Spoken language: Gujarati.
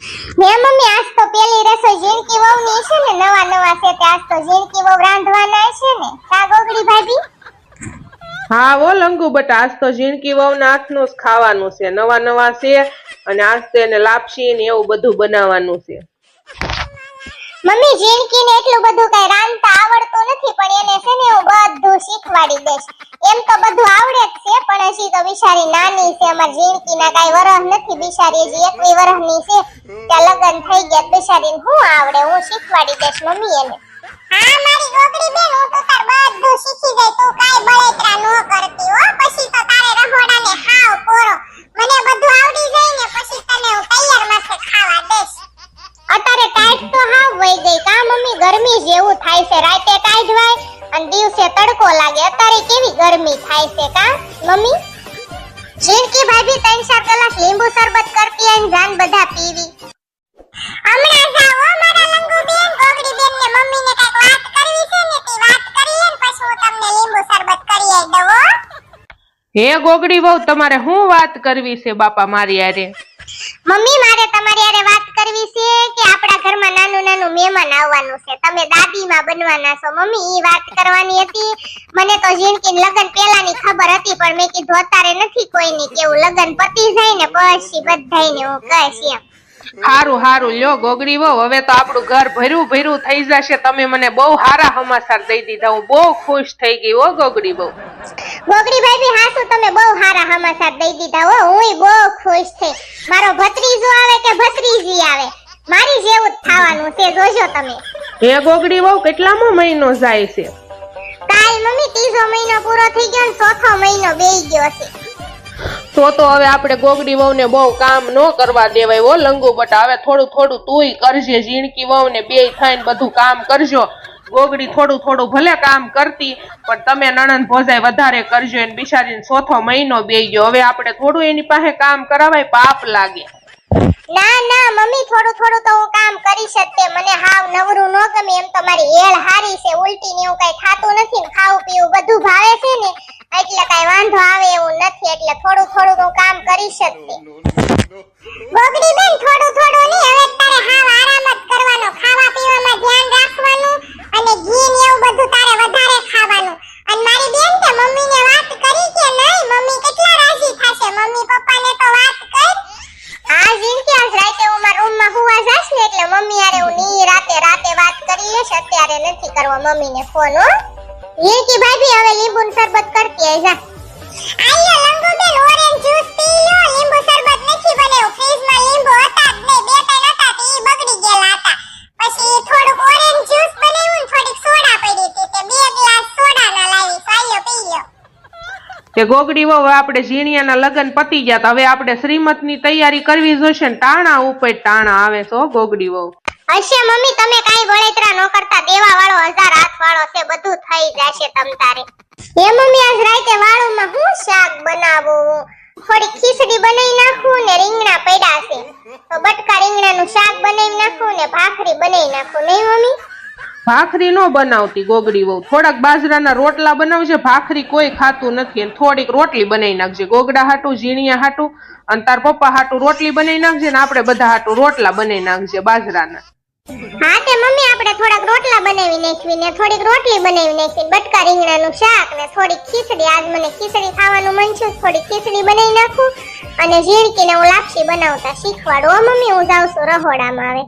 હે મમ્મી આજ તો પેલી રસોઈ જીણકી વહુ ની છે ને નવા નવા છે તે આજ તો જીણકી વહુ રાંધવાના છે ને. કા ગોગડી ભાભી? હા વો લંગુ બટા આજ તો જીણકી વહુ ના હાથનું જ ખાવાનું છે. નવા નવા છે અને આજ તો એને લાપસી ને એવું બધું બનાવવાનું છે. મમ્મી જીણકી ને એટલું બધું કઈ રાંધતા આવડતું નથી પણ એને છે ને હું બધું શીખવાડી દઈશ. એમ તો બધું આવડે જ છે. પણ હજી તો બિચારી નાની છે અમાર ઝીણકી ના કઈ વરહ નથી બિચારી હજી એકવી વરહની છે. ત્યાં લગન થઈ ગયા બિચારીને હું આવડે? હું શીખવાડી દઈશ મમ્મી એને. હા મારી ગોગડી બેન હું તો તાર બધું શીખી ગઈ તું કાઈ બળેતરા નો કરતી હો. પછી તો તારે રહોડાને હાવ પોરો. મને બધું આવડી જાય ને પછી તને હું તૈયાર માથે ખાવા દેશ અત્યારે ટાઈટ તો હાવ વઈ ગઈ કા મમ્મી? ગરમી જેવું થાય છે. રાતે ટાઈટ હોય અને દિવસે તડકો લાગે અત્યારે કેવી ગરમી થાય છે કા? મમ્મી? જિંદગી ભાભી ત્રણ ચાર કલાક લીંબુ શરબત કરતી અને જાન બધા પીવી. હમણાં જાઓ મારા લંગુ બેન ગોગડી બેન ને મમ્મી ને કંઈક વાત કરવી છે ને તે વાત કરીએ ને પછી હું તમને લીંબુ શરબત કરી આઈ દઉં હે. ગોગડી બહુ તમારે શું વાત કરવી છે બાપા મારી હારે? મમ્મી મારે તમારી યારે વાત કરવી છે કે આપણા ઘરમાં નાનું નાનું મહેમાન આવવાનું છે તમે બનવાના છો? મમ્મી ઈ વાત કરવાની હતી. મને તો જિંદગી લગન પેલાની ખબર હતી પણ મેં કીધું અત્યારે નથી કોઈની કેવું લગન પતી જાય ને પછી બધાયને હું કહીશ એમ. હારું હારું. લ્યો ગોગડી વહુ હવે તો આપણું ઘર ભર્યું ભર્યું થઈ જશે. તમે મને બહુ હારા સમાચાર દઈ દીધા. હું બહુ ખુશ થઈ ગઈ હો ગોગડી બહુ ગોગડી ભાભી હાસુ તમે બહુ સારા સમાચાર દઈ દીધા હો? હું બહુ ખુશ થઈ. મારો ભત્રીજો આવે કે ભત્રીજી આવે? મારી જેવું જ થવાનું છે જોજો તમે. હે ગોગડી વહુ કેટલામો મહિનો જાય છે? કાલ મમ્મી ત્રીજો મહિનો પૂરો થઈ ગયો ને ચોથો મહિનો બેઈ ગયો છે. તો તો હવે આપણે ગોગડી વહુને બહુ કામ ન કરવા દેવાય હો લંગુ બટા. હવે થોડું થોડું તુંય કરજે ઝીણકી વહુને બેય થઈને બધું કામ કરજો. ગોગડી થોડું થોડું ભલે કામ કરતી પણ તમે નણંદ ભોજાય વધારે કરજો. એને બિચારીને ચોથો મહિનો બેઈ ગયો. હવે આપણે થોડું એની પાસે કામ કરાવાય પાપ લાગે. ના ના મમ્મી થોડું થોડું તો હું કામ કરી શકતે મને હાવ નવરું ન ગમે એમ તો મારી હેળ હારી છે ઉલટી ને એવું કઈ ખાતું નથી ને ખાવું પીવું બધું ભાવે છે ને એટલે કઈ વાંધો આવે એવું નથી એટલે થોડું થોડું હું કામ કરી જ બગડી બેન થોડું થોડું નહીં હવે તારે હાવ આરામ જ કરવાનો ખાવા પીવામાં ધ્યાન રાખવાનું અને ઘી ને એવું બધું તારે વધારે ખાવાનું અને મારી બેન કે મમ્મીને વાત કરી કે નહીં મમ્મી કેટલા રાજી થશે મમ્મી પપ્પાને તો વાત કર હા જીનકી આજ રાતે હું મારા રૂમમાં હુવા જાશ ને મમ્મી ની હવે લીંબુનું શરબત કરતી આપણે ઝીણિયાના લગ્ન પતી ગયા હવે આપણે શ્રીમતની તૈયારી કરવી જોશે ને ટાણા ઉપર ટાણા આવે છો ગોગડી વહુ હશે મમ્મી તમે કાઈ બળેતરા ન કરતા. દેવા વાળો હજાર હાથ વાળો છે બધું થઈ જશે તમ તારે. એ મમ્મી આજ રાતે વાળુમાં હું શાક બનાવું? થોડી ખીચડી બનાવી નાખું ને રીંગણા પડ્યા છે. તો બટકા રીંગણાનું શાક બનાવી નાખું ને ભાખરી બનાવી નાખું. નહીં મમ્મી? ભાખરી નો બનાવતી ગોગડી વહુ. થોડાક બાજરાના રોટલા બનાવજે ભાખરી કોઈ ખાતું નથી. અને થોડીક રોટલી બનાવી નાખજે. ગોગડા હાટું ઝીણિયા હાટું અને તાર પપ્પા હાટું રોટલી બનાવી નાખજે ને આપણે બધા હાટું રોટલા બનાવી નાખજે બાજરાના. હા તે મમ્મી, આપણે થોડાક રોટલા બનાવી નાખવી ને થોડીક રોટલી બનાવી નાખી બટકા રીંગણાનું શાક ને થોડીક ખીચડી. આજ મને ખીચડી ખાવાનું મન છે, થોડીક ખીચડી બનાવી નાખું અને ઝીણકીને હું લાપસી બનાવતા શીખવાડું. મમ્મી, હું જાઉં છું રહોડામાં આવે